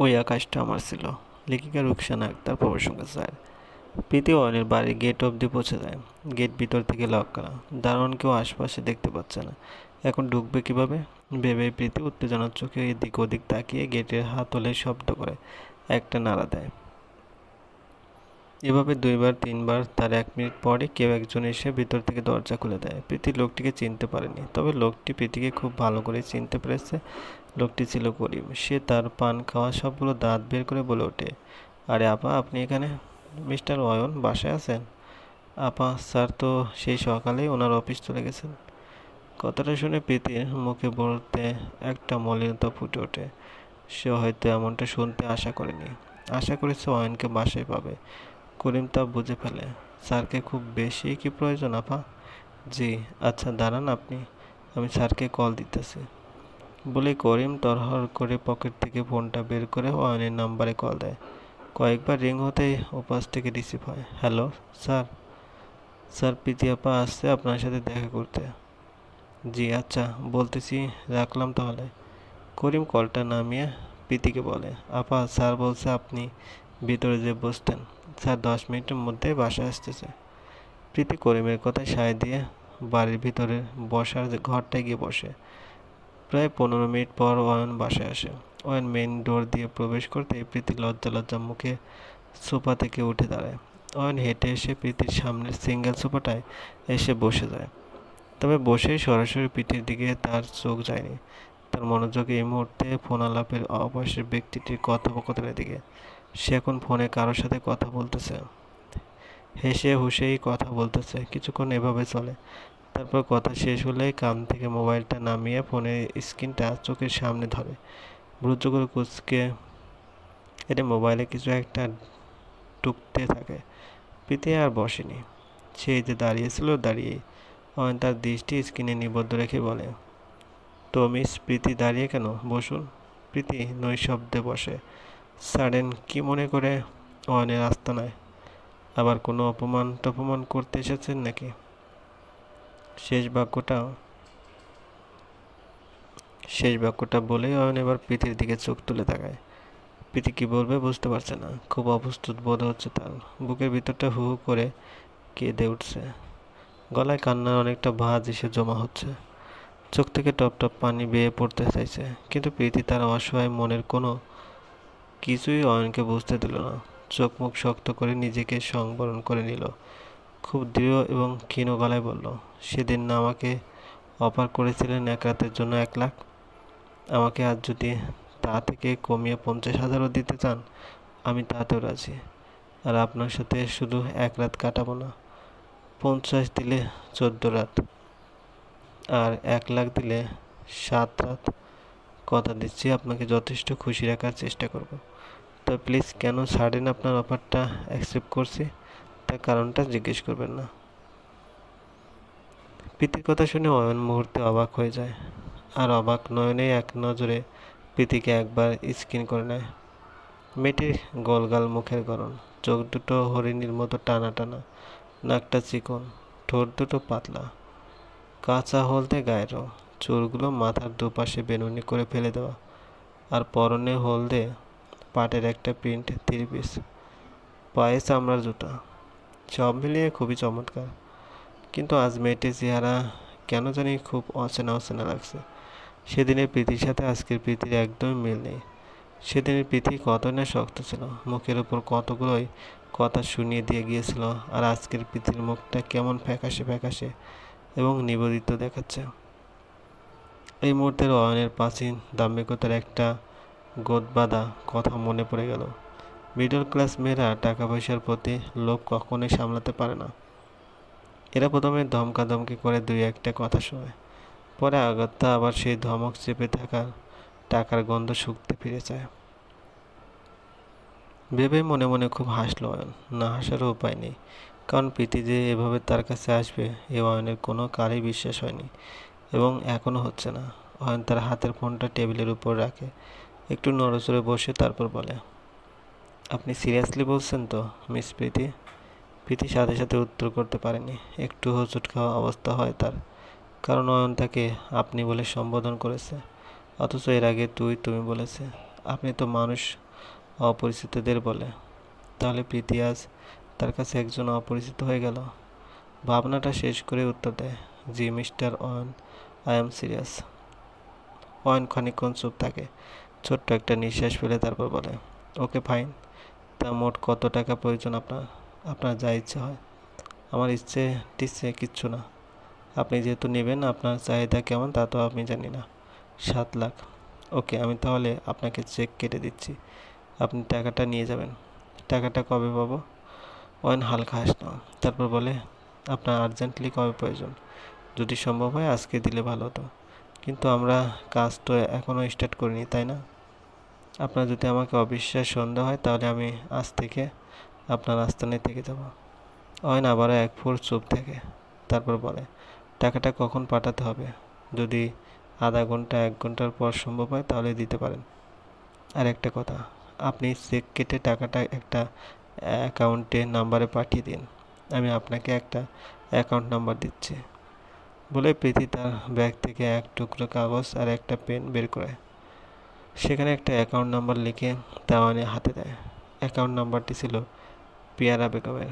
ওই আকাশটা আমার ছিল। লেখিকা রুকসানা আক্তার প্রসঙ্গ স্যার। প্রীতি অয়নের বাড়ির গেট অবধি পৌঁছে যায়। গেট ভিতর থেকে লক করা। দারোয়ান কেউ আশপাশে দেখতে পাচ্ছে না। এখন ঢুকবে কীভাবে? ভেবে প্রীতি উত্তেজনার চোখে এদিক ওদিক তাকিয়ে গেটের হাতলে শব্দ করে। একটা নাড়া দেয়। এভাবে দুইবার, তিনবার, তার এক মিনিট পরে কেউ একজন এসে ভিতর থেকে দরজা খুলে দেয়। প্রীতি লোকটিকে চিনতে পারেনি। তবে লোকটি প্রীতিকে খুব ভালো করে চিনতে পেরেছে। লোকটি ছিল করিম সে তার পান খাওয়া সবগুলো দাঁত বের করে বলে ওঠে, আরে আপা, আপনি এখানে মিস্টার অয়ন বাসায় আছেন? আপা, স্যার তো সেই সকালেই ওনার অফিস চলে গেছেন। কথাটা শুনে প্রীতির মুখে বলতে একটা মলিনতা ফুটে ওঠে। সে হয়তো এমনটা শুনতে আশা করেনি। আশা করেছে অয়নকে বাসায় পাবে। করিম তা বুঝে ফেলে, স্যারকে খুব বেশি কি প্রয়োজন, আপা? জি আচ্ছা দাঁড়ান আপনি। আমি স্যারকে কল দিতেছি। বলে করিম তরহর করে পকেট থেকে ফোনটা বের করে অয়নের নাম্বারে কল দেয়। কয়েকবার রিং হতেই ওপাশ থেকে রিসিভ হয়। Hello, sir. স্যার, প্রীতি আপা আসছে আপনার সাথে দেখা করতে। জি আচ্ছা বলতেছি, রাখলাম তাহলে। করিম কলটা নামিয়ে প্রীতিকে বলে, আপা, স্যার বলছে আপনি ভিতরে যে বসতেন। স্যার দশ মিনিটের মধ্যে বাসায় আসতেছে। প্রীতি করিমের কথায় সায় দিয়ে বাড়ির ভিতরে বসার ঘরটায় গিয়ে বসে। প্রায় পনেরো মিনিট পর অয়ন বাসায় আসে। অয়ন মেইন ডোর দিয়ে প্রবেশ করতে প্রীতি লজ্জা লজ্জা মুখে সোফা থেকে উঠে দাঁড়ায়। অয়ন হেঁটে এসে প্রীতির সামনের সিঙ্গেল সোফাটায় এসে বসে যায়। তবে বসেই সরাসরি পিঠের দিকে তার চোখ যায়নি। তার মনোযোগ এই মুহূর্তে ফোন আলাপের অবশ্যের ব্যক্তিটির কথোপকথনের দিকে। সে এখন ফোনে কারোর সাথে কথা বলতেছে। হেসে হুশেই কথা বলতেছে। কিছুক্ষণ এভাবে চলে। তারপর কথা শেষ হলেই কান থেকে মোবাইলটা নামিয়ে ফোনের স্ক্রিনটা চোখের সামনে ধরে। ব্রুজ করে কুচকে এটা মোবাইলে কিছু একটা টুকতে থাকে। প্রীতি আর বসেনি। সেই যে দাঁড়িয়েছিল দাঁড়িয়ে অয়ন তার দৃষ্টি স্ক্রিনে নিবদ্ধ রেখে বলে, তো মিস প্রীতি দাঁড়িয়ে কেন? বসুন। প্রীতি নৈশব্দে বসে, সাডেন কি মনে করে? অয়নের আস্তানায়। আবার কোনো অপমান টপমান করতে এসেছেন নাকি? শেষ বাক্যটা শেষ বাক্যটা বলেই অয়ন এবার প্রীতির দিকে চোখ তুলে তাকায়। প্রীতি কী বলবে বুঝতে পারছে না, খুব অপ্রস্তুত বোধ হচ্ছে তার। বুকের ভিতরটা হু হু করে কেঁদে উঠছে। গলায় কান্নার অনেকটা ভাঁজ এসে জমা হচ্ছে। চোখ থেকে টপ টপ পানি বেয়ে পড়তে চাইছে, কিন্তু প্রীতি তার অসহায় মনের কোনো কিছুই অয়নকে বুঝতে দিল না। চোখ মুখ শক্ত করে নিজেকে সংবরণ করে নিল। খুব দৃঢ় এবং ক্ষীণ গলায় বলল, সেদিন না আমাকে অফার করেছিলেন এক রাতের জন্য এক লাখ। আমাকে আজ যদি তা থেকে কমিয়ে পঞ্চাশ হাজারও দিতে চান, আমি তাতেও রাজি। আর আপনার সাথে শুধু এক রাত কাটাবো না, পঞ্চাশ দিলে চোদ্দ রাত। আর এক লাখ দিলে সাত রাত। কথা দিচ্ছি, আপনাকে যথেষ্ট খুশি রাখার চেষ্টা করব। তো প্লিজ, কেন সাডেন আপনার অফারটা অ্যাকসেপ্ট করছি? তার কারণটা জিজ্ঞেস করবেন না। প্রীতির কথা শুনে অয়ন মুহূর্তে অবাক হয়ে যায়। আর অবাক নয়নে এক নজরে প্রীতিকে একবার স্কিন করে নেয়। মেয়েটির গোলগাল মুখের গরম চোখ দুটো হরিণীর মতো টানা টানা, নাকটা চিকন, ঠোঁট দুটো পাতলা, কাঁচা হলদে গায়ের চুলগুলো মাথার দুপাশে বেনুনি করে ফেলে দেওয়া আর পরনে হলদে পাটের একটা প্রিন্ট থ্রি পিস, পায়ে চামড়ার জুতা। সব মিলিয়ে খুবই চমৎকার। কিন্তু আজ মেয়েটির চেহারা কেন জানি খুব অচেনা অচেনা লাগছে। সেদিনের প্রীতির সাথে আজকের প্রীতির একদমই মিল নেই। সেদিনের প্রীতি কত না শক্ত ছিল, মুখের উপর কতগুলোই কথা শুনিয়ে দিয়ে গিয়েছিল, আর আজকের প্রীতির মুখটা কেমন ফ্যাকাশে ফ্যাকাশে এবং নিবেদিত দেখাচ্ছে। এই মুহূর্তের অয়নের প্রাচীন দাম্ভিকতার একটা গোদবাদা কথা মনে পড়ে গেল। মিডল ক্লাস মেয়েরা টাকা পয়সার প্রতি লোভ কখনোই সামলাতে পারে না। এরা প্রথমে ধমকাধমকি করে দুই একটা কথা শোনে, পরে আগত্যা আবার সেই ধমক চেপে থাকার টাকার গন্ধ শুকতে ফিরে যায় ভেবে মনে মনে খুব হাসলো অয়ন। না হাসারও উপায় নেই, কারণ প্রীতি যে এভাবে তার কাছে আসবে, এ অয়নের কোনো কারই বিশ্বাস হয়নি এবং এখনও হচ্ছে না। অয়ন তার হাতের ফোনটা টেবিলের উপর রাখে, একটু নড়চড়ে বসে তারপর বলে আপনি সিরিয়াসলি বলছেন তো মিস প্রীতি? প্রীতি সাথে সাথে উত্তর করতে পারেনি। একটু হোঁচট খাওয়া অবস্থা হয় তার। কারণ অয়ন তাকে আপনি বলে সম্বোধন করেছে। অথচ এর আগে তুই তুমি বলেছে, আপনি তো মানুষ অপরিচিতদের বলে। তাহলে প্রীতি আজ তার কাছে একজন অপরিচিত হয়ে গেল। ভাবনাটা শেষ করে উত্তর দেয়, জি mister Ayan, I am serious. Ayan খানিকক্ষণ চুপ থাকে, ছোট্ট একটা নিঃশ্বাস ফেলে তারপর বলে, ওকে ফাইন। তা মোট কত টাকা প্রয়োজন আপনার আপনার যা ইচ্ছে হয়? আমার ইচ্ছে টিচ্ছে কিচ্ছু না। আপনি যেহেতু নেবেন, আপনার চাহিদা কেমন তা তো আমি জানি না। সাত লাখ। ওকে, আমি তাহলে আপনাকে চেক কেটে দিচ্ছি। আপনি টাকাটা নিয়ে যাবেন। টাকাটা কবে পাবো? অয়ন, হালকা হাসল। তারপর বলে, আপনার আর্জেন্টলি কবে প্রয়োজন? যদি সম্ভব হয়, আজকে দিলে ভালো হতো। কিন্তু আমরা কাজ তো এখনও স্টার্ট করিনি, তাই না? আপনার যদি আমাকে অবিশ্বাস সন্দেহ হয়, তাহলে আমি আজ থেকে আপনার আস্তানে থেকে যাব। অয়ন আবারও এক ফুট চুপ থাকে, তারপর বলে, টাকাটা কখন পাঠাতে হবে? যদি আধা ঘণ্টা, এক ঘণ্টার পর সম্ভব হয় তাহলে দিতে পারেন। আর একটা কথা, আপনি চেক কেটে টাকাটা একটা অ্যাকাউন্টে নাম্বারে পাঠিয়ে দিন। আমি আপনাকে একটা অ্যাকাউন্ট নাম্বার দিচ্ছি। বলে প্রীতি তার ব্যাগ থেকে এক টুকরো কাগজ আর একটা পেন বের করে সেখানে একটা অ্যাকাউন্ট নাম্বার লিখে দেওয়ানে হাতে দেয়। অ্যাকাউন্ট নাম্বারটি ছিল পিয়ারা বেগমের।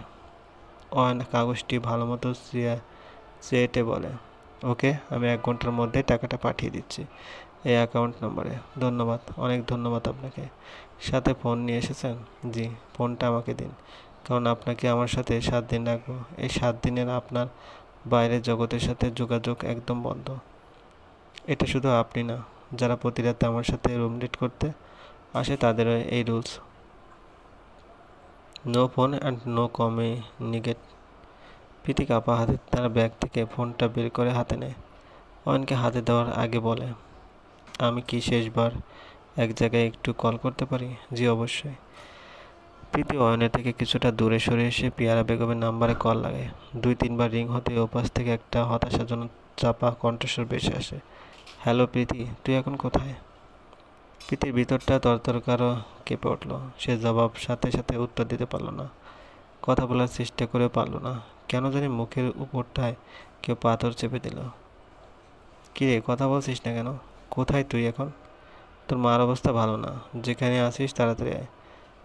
অয়ন কাগজটি ভালো মতো চেটে বলে, ওকে, আমি এক ঘণ্টার মধ্যে টাকাটা পাঠিয়ে দিচ্ছি এই অ্যাকাউন্ট নম্বরে ধন্যবাদ, অনেক ধন্যবাদ আপনাকে। সাথে ফোন নিয়ে এসেছেন? জি ফোনটা আমাকে দিন। কারণ আপনাকে আমার সাথে সাত দিন রাখব। এই সাত দিনের আপনার বাইরের জগতের সাথে যোগাযোগ একদম বন্ধ। এটা শুধু আপনি না যারা প্রতি রাতে আমার সাথে রুম ডেট করতে আসে, তাদেরও এই rules no phone and no come communicate Priti কাপা হাতে, তার ব্যাগ থেকে ফোনটা বের করে হাতে নেয়। অয়নকে হাতে দেওয়ার আগে বলে, আমি কি শেষবার এক জায়গায় একটু কল করতে পারি? জি, অবশ্যই। প্রীতি অয়নের থেকে কিছুটা দূরে সরে এসে পিয়ারা বেগমের নাম্বারে কল লাগে দুই, তিনবার রিং হতে ওপাশ থেকে একটা হতাশাজনক চাপা কণ্ঠস্বর বেশি আসে। হ্যালো প্রীতি, তুই এখন কোথায়? প্রীতির ভিতরটা তরতরকারও কেঁপে উঠল। সে জবাব সাথে সাথে উত্তর দিতে পারল না। কথা বলার চেষ্টা করে পারল না। কেন জানি মুখের উপরটায় কেউ পাথর চেপে দিল। কিরে কথা বলছিস না কেন? কোথায় তুই এখন? তোর মার অবস্থা ভালো না। যেখানে আসিস তাড়াতাড়ি আয়।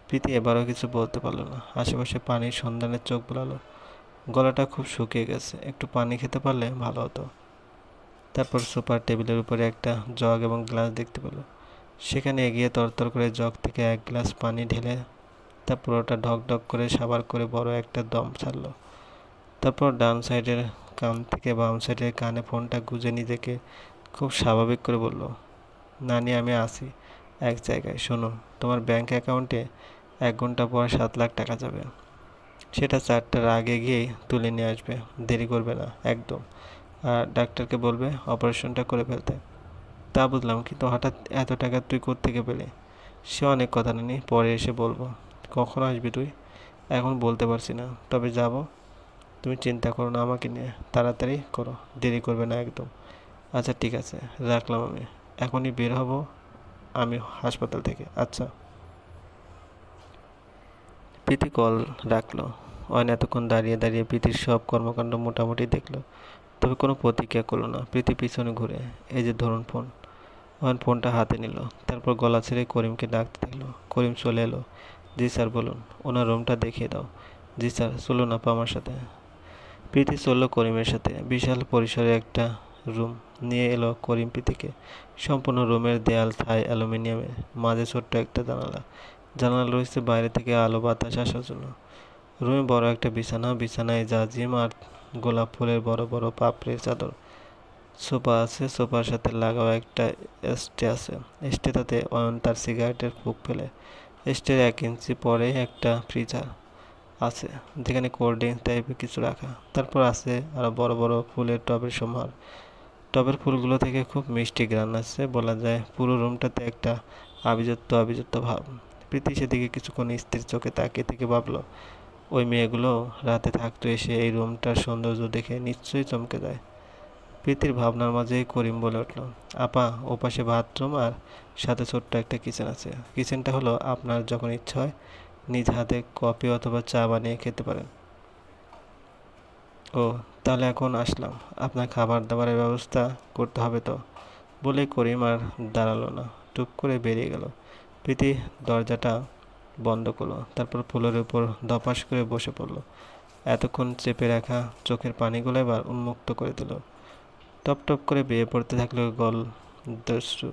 প্রীতি এবারও কিছু বলতে পারল না। আশেপাশে পানির সন্ধানের চোখ বোলালো। গলাটা খুব শুকিয়ে গেছে। একটু পানি খেতে পারলে ভালো হতো। তারপর সুপার টেবিলের উপরে একটা জগ এবং গ্লাস দেখতে পেল। সেখানে এগিয়ে তরতর করে জগ থেকে এক গ্লাস পানি ঢেলে তা পুরোটা ঢক ঢক করে সাবার করে বড় একটা দম ছাড়লো। তারপর ডান সাইডের কান থেকে বাম সাইডের কানে ফোনটা গুজে নিজেকে খুব স্বাভাবিক করে বলল, নানি, আমি আসি। এক জায়গায়, শোনো, তোমার ব্যাংক অ্যাকাউন্টে এক ঘণ্টা পর সাত লাখ টাকা যাবে। সেটা চারটার আগে গিয়েই তুলে নিয়ে আসবে। দেরি করবে না, একদম। ডাক্তারকে বলবে অপারেশনটা করে ফেলতে। তা বুঝলাম, কিন্তু হঠাৎ এত টাকা তুই কোত্থেকে পেলে? সে অনেক কথা নেই পরে এসে বলব, কখন আসবি তুই? এখন বলতে পারছি না, তবে যাব। তুমি চিন্তা করো না আমাকে নিয়ে, তাড়াতাড়ি করো, দেরি করবে না একদম। আচ্ছা ঠিক আছে, রাখলাম আমি। এখনই বের হব আমি হাসপাতাল থেকে আচ্ছা। প্রীতি কল রাখল। অয়ন এতক্ষণ দাঁড়িয়ে দাঁড়িয়ে প্রীতির সব কর্মকাণ্ড মোটামুটি দেখল। তবে কোনো প্রতিক্রিয়া করল না। প্রীতি পিছনে ঘুরে, এই যে ধরুন ফোন। অয়ন, ফোনটা হাতে নিল। তারপর গলা ছেড়ে করিমকে ডাকতে থাকল। করিম চলে এলো। জি স্যার, বলুন, ওনার রুমটা দেখিয়ে দাও। জি স্যার, চলুন আপা আমার সাথে। প্রীতি চলল করিমের সাথে। বিশাল পরিসরে একটা রুম নিয়ে এলো করিম প্রীতিকে। সম্পূর্ণ রুমের দেয়াল, থাই, অ্যালুমিনিয়ামের মাঝে ছোট্ট একটা জানালা। জানালা রয়েছে বাইরে থেকে আলো, বাতাস আসার জন্য। রুমে বড় একটা বিছানা, বিছানায় জাজিম আর গোলাপ ফুলের বড় বড় পাপড়ির চাদর। সোফা আছে, সোফার সাথে লাগাও একটা স্টে আছে। স্টেটাতে অয়ন তার সিগারেটের ফুক ফেলে। স্টের এক ইঞ্চি পরে একটা ফ্রিজার আছে, যেখানে কোল্ড ড্রিঙ্কস টাইপের কিছু রাখা। তারপর আছে আরও বড় বড় ফুলের টবের সমার টবের ফুলগুলো থেকে খুব মিষ্টি গ্রান আসছে, বলা যায় পুরো রুমটাতে একটা আবিজত্ব আবিজত্ব ভাব। প্রীতি সেদিকে কিছুক্ষণ স্ত্রীর চোখে তাকিয়ে থেকে ভাবলো ওই মেয়েগুলো রাতে থাকতো এসে এই রুমটার সৌন্দর্য দেখে নিশ্চয়ই চমকে যায়। প্রীতির ভাবনার মাঝেই করিম বলে উঠল, আপা ওপাশে বাথরুম আর সাথে ছোট্ট একটা কিচেন আছে। কিচেনটা হলো আপনার যখন ইচ্ছা হয়, নিজ হাতে কফি অথবা চা বানিয়ে খেতে পারেন। ও, তাহলে এখন আসলাম। আপনার খাবার দাবারের ব্যবস্থা করতে হবে তো? বলে করিম আর দাঁড়াল না। টুপ করে বেরিয়ে গেল। প্রীতি দরজাটা বন্ধ করল, তারপর ফুলের উপর ধপাস করে বসে পড়ল। এতক্ষণ চেপে রাখা চোখের পানিগুলো এবার উন্মুক্ত করে দিল। টপ টপ করে বেয়ে পড়তে থাকল গল দস্যু।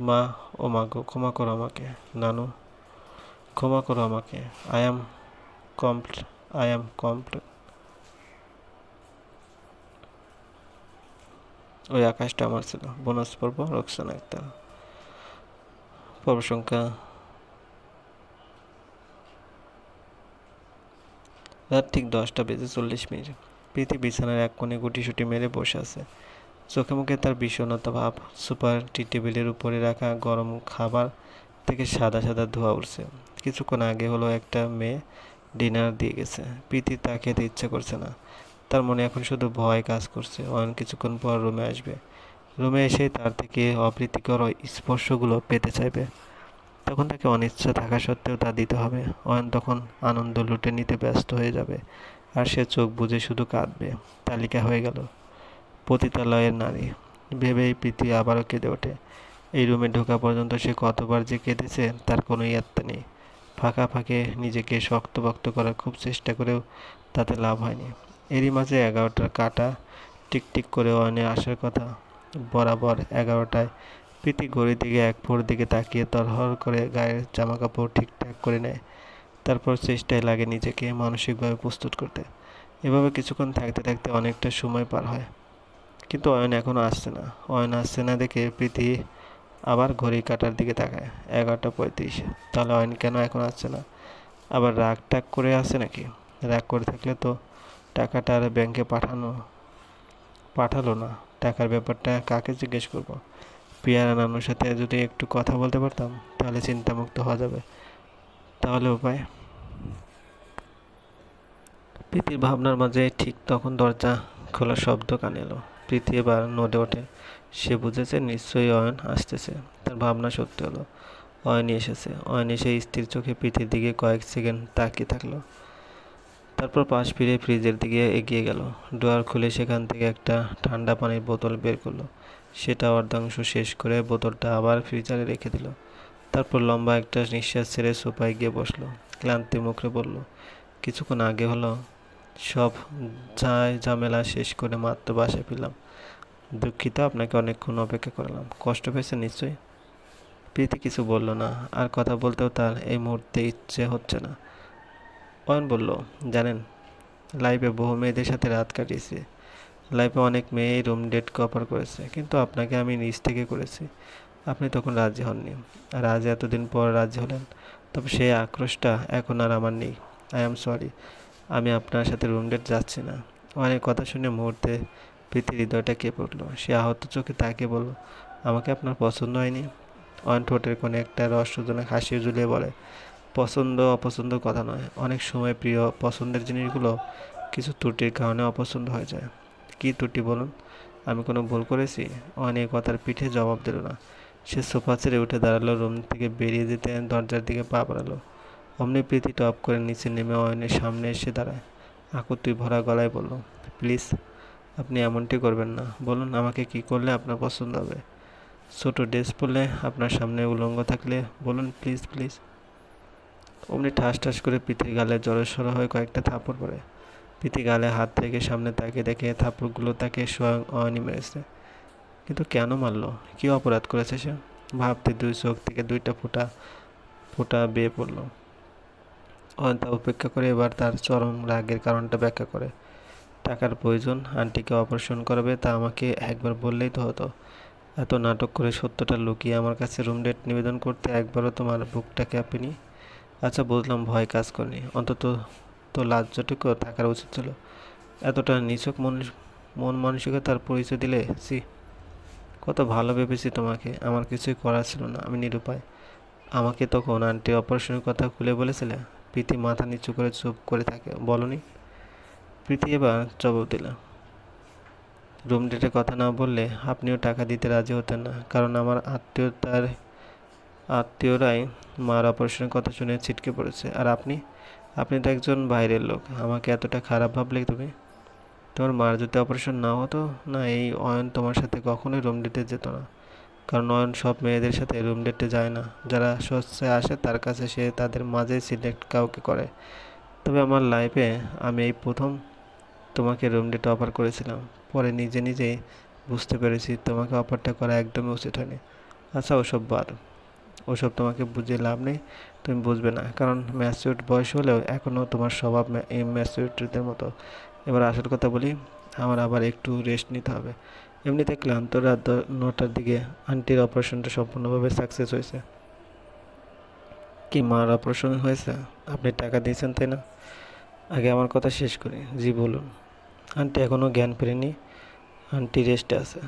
মা, ও মা গো, ক্ষমা করো আমাকে, নানু। ক্ষমা করো আমাকে। I am complete I am complete ওই আকাশটা আমার ছিল। বোনাস পর্ব, রোকসানা আক্তার পর্ব সংখ্যা রাত ঠিক দশটা বেজে চল্লিশ মিনিট। প্রীতি বিছানার এক কোণে গুটিসুটি মেরে বসে আছে। চোখে মুখে তার বিষণ্ণতা ভাব, সুপার টি টেবিলের উপরে রাখা গরম খাবার থেকে সাদা সাদা ধোয়া উঠছে কিছুক্ষণ আগে হলো একটা মেয়ে ডিনার দিয়ে গেছে। প্রীতি তা খেতে ইচ্ছে করছে না। তার মনে এখন শুধু ভয় কাজ করছে। অয়ন কিছুক্ষণ পর রুমে আসবে। রুমে এসে তার থেকে অপ্রীতিকর স্পর্শগুলো পেতে চাইবে। তখন তাকে অনিচ্ছা থাকা সত্ত্বেও তা দিতে হবে। অয়ন তখন আনন্দ লুটে নিতে ব্যস্ত হয়ে যাবে, আর সে চোখ বুঝে শুধু কাঁদবে। তালিকা হয়ে গেল, পতিতালয়ের নারী। ভেবেই প্রীতি আবারও কেঁদে ওঠে। এই রুমে ঢোকা পর্যন্ত সে কতবার যে কেঁদেছে, তার কোনো ইয়াত্তা নেই। ফাঁকা ফাঁকে নিজেকে শক্ত শক্তভক্ত করার খুব চেষ্টা করেও তাতে লাভ হয়নি। এরই মাঝে এগারোটার কাটা টিকটিক করে অয়নে আসার কথা। বরাবর এগারোটায় প্রীতি ঘড়ির দিকে এক ফোর দিকে তাকিয়ে তরহর করে গায়ের জামা কাপড় ঠিকঠাক করে নেয়। তারপর চেষ্টায় লাগে নিজেকে মানসিকভাবে প্রস্তুত করতে। এভাবে কিছুক্ষণ থাকতে থাকতে অনেকটা সময় পার হয়। কিন্তু অয়ন এখনও আসছে না। অয়ন আসছে না দেখে প্রীতি আবার ঘড়ি কাটার দিকে তাকায়। এগারোটা পঁয়ত্রিশ। তাহলে অয়ন কেন এখন আসছে না? আবার রাগ টাগ করে আসছে নাকি? রাগ করে থাকলে তো টাকাটা আর ব্যাংকে পাঠানো, পাঠালো না। টাকার ব্যাপারটা কাকে জিজ্ঞেস করব? পিয়ারা নানুর সাথে যদি একটু কথা বলতে পারতাম, তাহলে চিন্তামুক্ত হওয়া যাবে। তাহলে উপায়? প্রীতির ভাবনার মাঝে ঠিক তখন দরজা খোলার শব্দ কানে এলো। প্রীতি এবার নদে ওঠে। সে বুঝেছে নিশ্চয়ই অয়ন আসতেছে। তার ভাবনা সত্যি হলো অয়নি এসেছে। অয়ন এসে স্থির চোখে প্রীতির দিকে কয়েক সেকেন্ড তাকিয়ে থাকল। তারপর পাশ ফিরে ফ্রিজের দিকে এগিয়ে গেল। ডোয়ার খুলে সেখান থেকে একটা ঠান্ডা পানির বোতল বের করল। সেটা অর্ধাংশ শেষ করে বোতলটা আবার ফ্রিজারে রেখে দিল। তারপর লম্বা একটা নিঃশ্বাস ছেড়ে সোফায় গিয়ে বসল। ক্লান্তি মুখে বলল, কিছুক্ষণ আগে হলো। সব যায় ঝামেলা শেষ করে মাত্র বাসায় ফিরলাম। দুঃখিত, আপনাকে অনেকক্ষণ অপেক্ষা করলাম। কষ্ট পেয়েছে নিশ্চয়ই? প্রীতি কিছু বলল না, আর কথা বলতেও তার এই মুহূর্তে ইচ্ছে হচ্ছে না। অয়ন বলল, জানেন, লাইফে বহু মেয়েদের সাথে রাত কাটিয়েছি। লাইফে অনেক মেয়েই রুম ডেট কভার করেছে, কিন্তু আপনাকে আমি নিজ থেকে করেছি। আপনি তখন রাজি হননি। আর আজ এতদিন পর রাজি হলেন, তবে সেই আক্রোশটা এখন আর আমার নেই। আই এম সরি আমি আপনার সাথে রুম ডেট যাচ্ছি না। অনেক কথা শুনে মুহূর্তে প্রীতি হৃদয়টা কেঁপে উঠল। সে আহত চোখে তাকে বলল, আমাকে আপনার পছন্দ হয়নি? অন ঠোঁটের কোনো একটা রসজনক হাসি ঝুলিয়ে বলে, পছন্দ অপছন্দ কথা নয়। অনেক সময় প্রিয় পছন্দের জিনিসগুলো কিছু ত্রুটির কারণে অপছন্দ হয়ে যায়। কী ত্রুটি বলুন? আমি কোনো ভুল করেছি? অনেক কথার পিঠে জবাব দিল না। সে সোফা ছেড়ে উঠে দাঁড়াল, রুম থেকে বেরিয়ে যেতে দরজার দিকে পা বাড়ালো। অমনি প্রীতি টপ করে নিচে নেমে অয়নের সামনে এসে দাঁড়ায়। আকুতি ভরা গলায় বলল, প্লিজ, আপনি এমনটি করবেন না। বলুন, আমাকে কি করলে আপনার পছন্দ হবে? ছোটো ড্রেস পরলে আপনার সামনে উলঙ্গ থাকলে বলুন, প্লিজ প্লিজ। অমনি ঠাস ঠাস করে পিঠে গালে জড়সড় হয়ে কয়েকটা থাপড় পড়ে। পিঠে গালে হাত থেকে সামনে তাকে দেখে থাপড়গুলো তাকে স্বয়ং অনি মেরেছে। কিন্তু কেন মারলো? কী অপরাধ করেছে সে? ভাবতে দুই চোখ থেকে দুইটা ফোঁটা ফোঁটা বেয়ে পড়ল। অয়ন্তা উপেক্ষা করে এবার তার চরম রাগের কারণটা ব্যাখ্যা করে। টাকার প্রয়োজন, আন্টিকে অপারেশন করাবে তা আমাকে একবার বললেই তো হতো। এত নাটক করে সত্যটা লুকিয়ে আমার কাছে রুম ডেট নিবেদন করতে একবারও তোমার বুকটা কাঁপেনি আচ্ছা বুঝলাম, ভয় কাজ করেনি। অন্তত লাজ্জটুকু থাকার উচিত ছিল। এতটা নিছক মন মন মানসিকতার পরিচয় দিলে সি কত ভালো ভেবেছি তোমাকে। আমার কিছুই করার ছিল না। আমি নিরুপায়। আমাকে তখন আন্টি অপারেশনের কথা খুলে বলেছিলে, প্রীতি মাথা নিচু করে চুপ করে থাকে। বলনি? প্রীতি এবার জবাব দিল। রুম ডেটের কথা না বললে আপনিও টাকা দিতে রাজি হতেন না। কারণ আমার আত্মীয়তার আত্মীয়রাই মার অপারেশনের কথা শুনে ছিটকে পড়েছে। আর আপনি? আপনি তো একজন বাইরের লোক। আমাকে এতটা খারাপ ভাবলে তুমি? তোমার মার যদি অপারেশন না হতো, না, এই অয়ন তোমার সাথে কখনোই রুম ডেটে যেত না। কারণ অয়ন সব মেয়েদের সাথে রুম ডেটে যায় না। যারা সচ্ছে আসে, তার কাছে সে তাদের মাঝেই সিলেক্ট কাউকে করে। তবে আমার লাইফে আমি এই প্রথম তোমাকে রুম ডেটে অফার করেছিলাম। পরে নিজে নিজেই বুঝতে পেরেছি তোমাকে অফারটা করা একদমই উচিত হয়নি। আচ্ছা ওসব বাদ। ওসব তোমাকে বুঝিয়ে লাভ নেই, তুমি বুঝবে না। কারণ ম্যাচিউর বয়স হলেও এখনও তোমার স্বভাব ম্যাচিউরিটিদের মতো। এবার আসল কথা বলি, আমার আবার একটু রেস্ট নিতে হবে। এমনিতে ক্লান্ত রাত নটার দিকে আন্টির অপারেশনটা সম্পূর্ণভাবে সাকসেস হয়েছে। কি মার অপারেশন হয়েছে? আপনি টাকা দিয়েছেন, তাই না? আগে আমার কথা শেষ করি, জি, বলুন। আন্টি এখনও জ্ঞান ফেরেনি আন্টি রেস্টে আছে।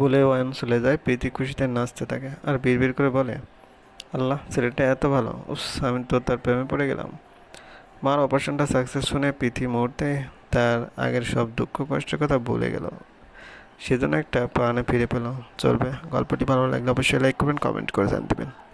বলে ওয়ান চলে যায়, প্রীতি খুশিতে নাচতে থাকে আর বিড় করে বলে, আল্লাহ, ছেলেটা এত ভালো। উস আমি তো তার প্রেমে পড়ে গেলাম। মার অপারেশনটা সাকসেস শুনে প্রীতি মুহূর্তে তার আগের সব দুঃখ, কষ্টের কথা ভুলে গেল। সেজন্য একটা প্রাণে ফিরে পেল। চলবে। গল্পটি ভালো লাগলে অবশ্যই লাইক করবেন কমেন্ট করে জানতে দেবেন।